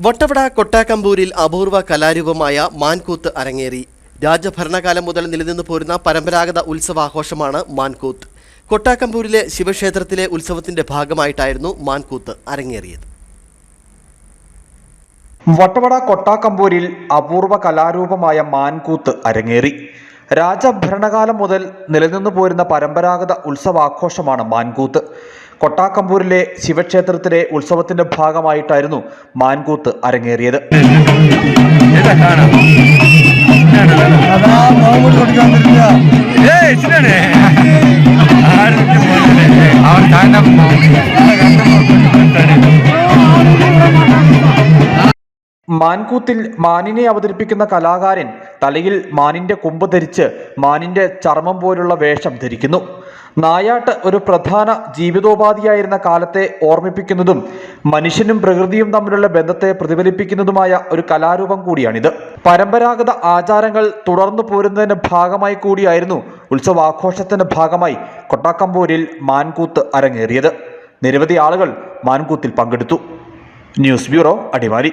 വട്ടവട കൊട്ടാക്കമ്പൂരിൽ അപൂർവ കലാരൂപമായ മാൻകൂത്ത് അരങ്ങേറി. രാജഭരണകാലം മുതൽ നിലനിന്നു പോരുന്ന പരമ്പരാഗത ഉത്സവാഘോഷമാണ് മാൻകൂത്ത്. കൊട്ടാക്കമ്പൂരിലെ ശിവക്ഷേത്രത്തിലെ ഉത്സവത്തിന്റെ ഭാഗമായിട്ടായിരുന്നു മാൻകൂത്ത് അരങ്ങേറിയത്. വട്ടവട കൊട്ടാക്കമ്പൂരിൽ അപൂർവ കലാരൂപമായ മാൻകൂത്ത് അരങ്ങേറി. രാജഭരണകാലം മുതൽ നിലനിന്നു പോരുന്ന പരമ്പരാഗത ഉത്സവാഘോഷമാണ് മാൻകൂത്ത്. കൊട്ടാക്കമ്പൂരിലെ ശിവക്ഷേത്രത്തിലെ ഉത്സവത്തിന്റെ ഭാഗമായിട്ടായിരുന്നു മാൻകൂത്ത് അരങ്ങേറിയത്. മാൻകൂത്തിൽ മാനിനെ അവതരിപ്പിക്കുന്ന കലാകാരൻ തലയിൽ മാനിന്റെ കൊമ്പ് ധരിച്ച് മാനിന്റെ ചർമ്മം പോലുള്ള വേഷം ധരിക്കുന്നു. നായാട്ട് ഒരു പ്രധാന ജീവിതോപാധിയായിരുന്ന കാലത്തെ ഓർമ്മിപ്പിക്കുന്നതും മനുഷ്യനും പ്രകൃതിയും തമ്മിലുള്ള ബന്ധത്തെ പ്രതിഫലിപ്പിക്കുന്നതുമായ ഒരു കലാരൂപം കൂടിയാണിത്. പരമ്പരാഗത ആചാരങ്ങൾ തുടർന്നു പോരുന്നതിന്റെ ഭാഗമായി കൂടിയായിരുന്നു ഉത്സവാഘോഷത്തിന്റെ ഭാഗമായി കൊട്ടാക്കമ്പൂരിൽ മാൻകൂത്ത് അരങ്ങേറിയത്. നിരവധി ആളുകൾ മാൻകൂത്തിൽ പങ്കെടുത്തു. News bureau Adimali.